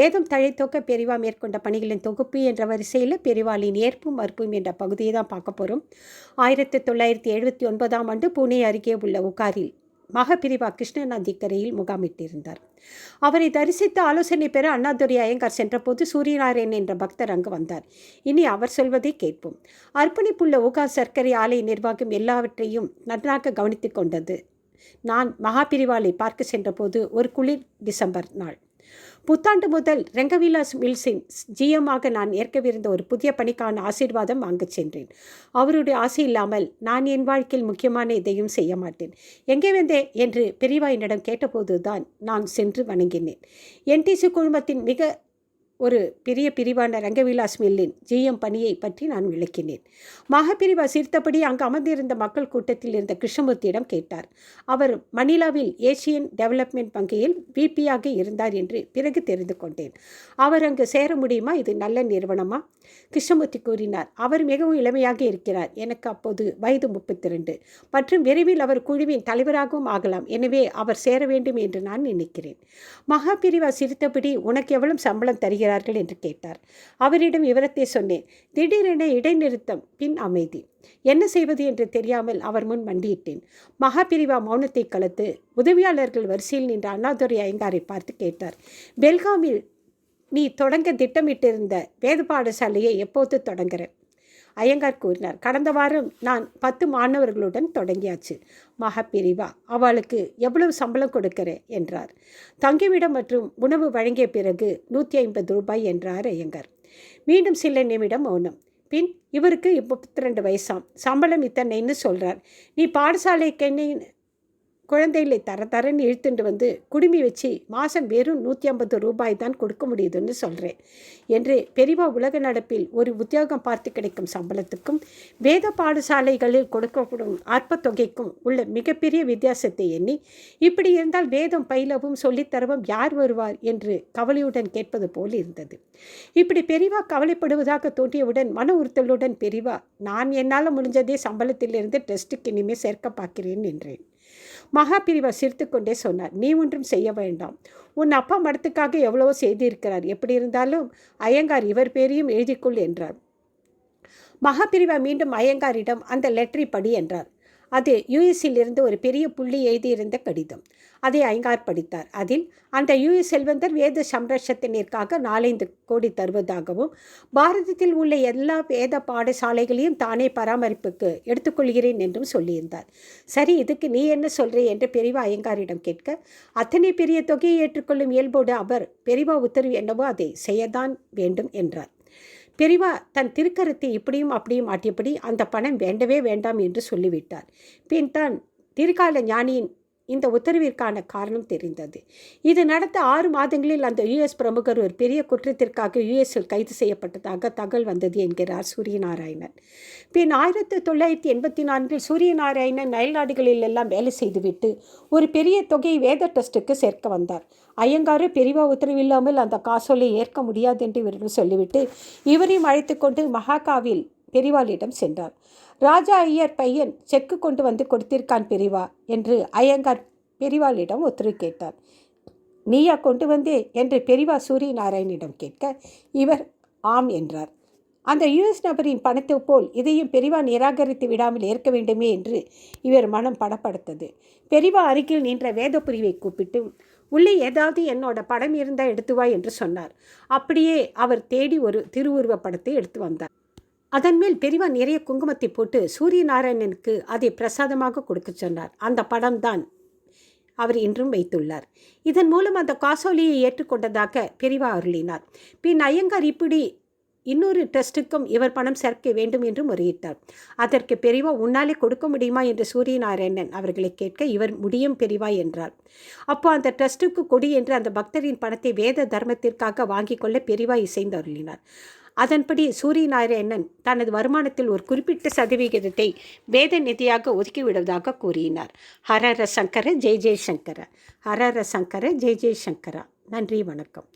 வேதம் தழைத்தோக்க பெரிவா மேற்கொண்ட பணிகளின் தொகுப்பு என்ற வரிசையில் பெரிவாளின் ஏற்பும் மறுப்பும் என்ற பகுதியை தான் பார்க்க போகிறோம் ஆயிரத்தி தொள்ளாயிரத்தி எழுபத்தி ஒன்பதாம் ஆண்டு புனே அருகே உள்ள உகாரில் மகபிரிவா கரையில் முகாமிட்டிருந்தார். அவரை தரிசித்து ஆலோசனை பெற அண்ணாதுரை ஐயங்கார் சென்றபோது சூரியநாராயணன் என்ற பக்தர் அங்கு வந்தார். இனி அவர் சொல்வதை கேட்போம். அர்ப்பணிப்புள்ள உகா சர்க்கரை ஆலை நிர்வாகம் எல்லாவற்றையும் நன்றாக கவனித்து கொண்டது. நான் மகாபிரிவாலை பார்க்க சென்றபோது ஒரு குளிர் டிசம்பர் நாள். புத்தாண்டு முதல் ரெங்கவிலாஸ் மில்ஸின் ஜிஎம்மாக நான் ஏற்கவிருந்த ஒரு புதிய பணிக்கான ஆசீர்வாதம் வாங்கச் சென்றேன். அவருடைய ஆசை இல்லாமல் நான் என் வாழ்க்கையில் முக்கியமான எதையும் செய்ய மாட்டேன். எங்கே வந்தே? என்று பெரியவா என்னிடம் கேட்டபோது தான் நான் சென்று வணங்கினேன். என்டிசி குழுமத்தின் மிக ஒரு பெரிய பிரிவான ரங்கவிலாஸ் மில்லின் ஜிஎம் பணியை பற்றி நான் விளக்கினேன். மகப்பிரிவா சிரித்தபடி அங்கு அமர்ந்திருந்த மக்கள் கூட்டத்தில் இருந்த கிருஷ்ணமூர்த்தியிடம் கேட்டார். அவர் மணிலாவில் ஏசியன் டெவலப்மெண்ட் வங்கியில் விபியாக இருந்தார் என்று பிறகு தெரிந்து கொண்டேன். அவர் அங்கு சேர முடியுமா? இது நல்ல நிறுவனமா? கிருஷ்ணமூர்த்தி கூறினார். அவர் மிகவும் இளமையாக இருக்கிறார். எனக்கு அப்போது வயது முப்பத்தி ரெண்டு மற்றும் விரைவில் அவர் குழுவின் தலைவராகவும் ஆகலாம். எனவே அவர் சேர வேண்டும் என்று நான் நினைக்கிறேன். மகாபிரிவா சிரித்தபடி உனக்கு எவ்வளவு சம்பளம் தருகிறார்கள் என்று கேட்டார். அவரிடம் விவரத்தை சொன்னேன் திடீரென இடைநிறுத்தம் பின் அமைதி. என்ன செய்வது என்று தெரியாமல் அவர் முன் மண்டியிட்டேன். மகாபிரிவா மௌனத்தை கலத்து உதவியாளர்கள் வரிசையில் நின்ற அண்ணாதுரை ஐங்காரை பார்த்து கேட்டார் பெல்காமில் நீ தொடங்க திட்டமிட்டிருந்த வேத பாடசாலையை எப்போது தொடங்குற? ஐயங்கார் கூறினார் கடந்த வாரம் நான் பத்து மாணவர்களுடன் தொடங்கியாச்சு. மகப்பிரிவா அவளுக்கு எவ்வளவு சம்பளம் கொடுக்கிறேன்? என்றார். தங்கிவிடம் மற்றும் உணவு வழங்கிய பிறகு நூற்றி ஐம்பது ரூபாய் என்றார் ஐயங்கார் மீண்டும் சில நிமிடம் மௌனம். பின் இவருக்கு முப்பத்தி ரெண்டு வயசாம். சம்பளம் இத்தனைன்னு சொல்கிறார் நீ பாடசாலைக்கு என்ன குழந்தைகளை தர தரன்னு இழுத்துட்டு வந்து குடுமி வச்சு மாதம் வெறும் நூற்றி ஐம்பது ரூபாய் தான் கொடுக்க முடியுதுன்னு சொல்கிறேன் என்று பெரிவா உலக நடப்பில் ஒரு உத்தியோகம் பார்த்து கிடைக்கும் சம்பளத்துக்கும் வேத பாடசாலைகளில் கொடுக்கப்படும் அற்ப தொகைக்கும் உள்ள மிகப்பெரிய வித்தியாசத்தை எண்ணி இப்படி இருந்தால் வேதம் பயிலவும் சொல்லித்தரவும் யார் வருவார் என்று கவலையுடன் கேட்பது போல் இருந்தது. இப்படி பெரிவா கவலைப்படுவதாக தோன்றியவுடன் மன உறுத்தலுடன் பெரிவா நான் என்னால் முடிஞ்சதே சம்பளத்திலிருந்து டெஸ்ட்டுக்கு இனிமேல் சேர்க்க பார்க்கிறேன் என்றேன். மகாபிரிவா சிரித்து கொண்டே சொன்னார் நீ ஒன்றும் செய்ய வேண்டாம். உன் அப்பா மடத்துக்காக எவ்வளவோ செய்திருக்கிறார். எப்படி இருந்தாலும் ஐயங்கார் இவர் பேரையும் எழுதிக்கொள் என்றார். மகாபிரிவா மீண்டும் ஐயங்காரிடம் அந்த லெட்டரி படி என்றார். அது யுஎஸிலிருந்து ஒரு பெரிய புள்ளி எழுதியிருந்த கடிதம். அதை ஐங்கார் படித்தார். அதில் அந்த யுஎஸ் செல்வந்தர் வேத சம்ரட்சத்தினிற்காக நாலைந்து கோடி தருவதாகவும் பாரதத்தில் உள்ள எல்லா வேத பாடசாலைகளையும் தானே பராமரிப்புக்கு எடுத்துக்கொள்கிறேன் என்றும் சொல்லியிருந்தார். சரி இதுக்கு நீ என்ன சொல்கிறே என்று பெரிவா ஐயங்காரிடம் கேட்க அத்தனை பெரிய தொகையை ஏற்றுக்கொள்ளும் இயல்போடு அவர் பெரிவா உத்தரவு என்னவோ அதை செய்யத்தான் வேண்டும் என்றார். பெரிவா தன் திருக்கரத்தை இப்படியும் அப்படியும் ஆட்டியபடி அந்த பணம் வேண்டவே வேண்டாம் என்று சொல்லிவிட்டார். பின் தான் திருக்கால ஞானியின் இந்த உத்தரவிற்கான காரணம் தெரிந்தது. இது நடந்த ஆறு மாதங்களில் அந்த யுஎஸ் பிரமுகர் ஒரு பெரிய குற்றத்திற்காக யுஎஸில் கைது செய்யப்பட்டதாக தகவல் வந்தது என்கிறார் சூரியநாராயணன். பின் ஆயிரத்தி தொள்ளாயிரத்தி எண்பத்தி நான்கில் சூரியநாராயணன் அயல்நாடுகளில் எல்லாம் வேலை செய்துவிட்டு ஒரு பெரிய தொகையை வேத டெஸ்ட்டுக்கு சேர்க்க வந்தார். ஐயங்காரு பெரிவா உத்தரவில்லாமல் அந்த காசோலை ஏற்க முடியாது என்று இவரிடம் சொல்லிவிட்டு இவரையும் அழைத்து கொண்டு மகாகாவில் பெரிவாளிடம் சென்றார் ராஜா ஐயர் பையன் செக்கு கொண்டு வந்து கொடுத்திருக்கான் பெரிவா என்று ஐயங்கார் பெரிவாளிடம் ஒத்துரை கேட்டார். நீயா கொண்டு வந்தே என்று பெரிவா சூரிய நாராயணிடம் கேட்க இவர் ஆம் என்றார். அந்த யுஎஸ் நபரின் பணத்தை போல் இதையும் பெரிவா நிராகரித்து விடாமல் ஏற்க வேண்டுமே என்று இவர் மனம் படப்படுத்தது. பெரிவா அருகில் நின்ற வேதபுரிவை கூப்பிட்டு உள்ளே ஏதாவது என்னோட படம் இருந்தால் எடுத்து வா என்று சொன்னார். அப்படியே அவர் தேடி ஒரு திருவுருவ படத்தை எடுத்து வந்தார். அதன் மேல் பெரிவா நிறைய குங்குமத்தை போட்டு சூரிய நாராயணனுக்கு அதை பிரசாதமாக கொடுக்க சொன்னார். அந்த படம்தான் அவர் இன்றும் வைத்துள்ளார். இதன் மூலம் அந்த காசோலியை ஏற்றுக்கொண்டதாக பெரிவா அருளினார். பின் ஐயங்கார் இப்படி இன்னொரு ட்ரஸ்ட்டுக்கும் இவர் பணம் சேர்க்க வேண்டும் என்று முறையிட்டார். அதற்கு பெரிவா உன்னாலே கொடுக்க முடியுமா? என்று சூரியநாராயணன் அவர்களை கேட்க இவர் முடியும் பெரிவா என்றார். அப்போ அந்த ட்ரஸ்ட்டுக்கு கொடி என்று அந்த பக்தரின் பணத்தை வேத தர்மத்திற்காக வாங்கிக் கொள்ள பெரிவா இசைந்து அருளினார். அதன்படி சூரியநாராயணன் தனது வருமானத்தில் ஒரு குறிப்பிட்ட சதவிகிதத்தை வேத நிதியாக ஒதுக்கிவிடுவதாக கூறினார். ஹரர சங்கர ஜெய் ஜெய்சங்கர ஹரர சங்கர ஜெய் ஜெய்சங்கரா நன்றி வணக்கம்.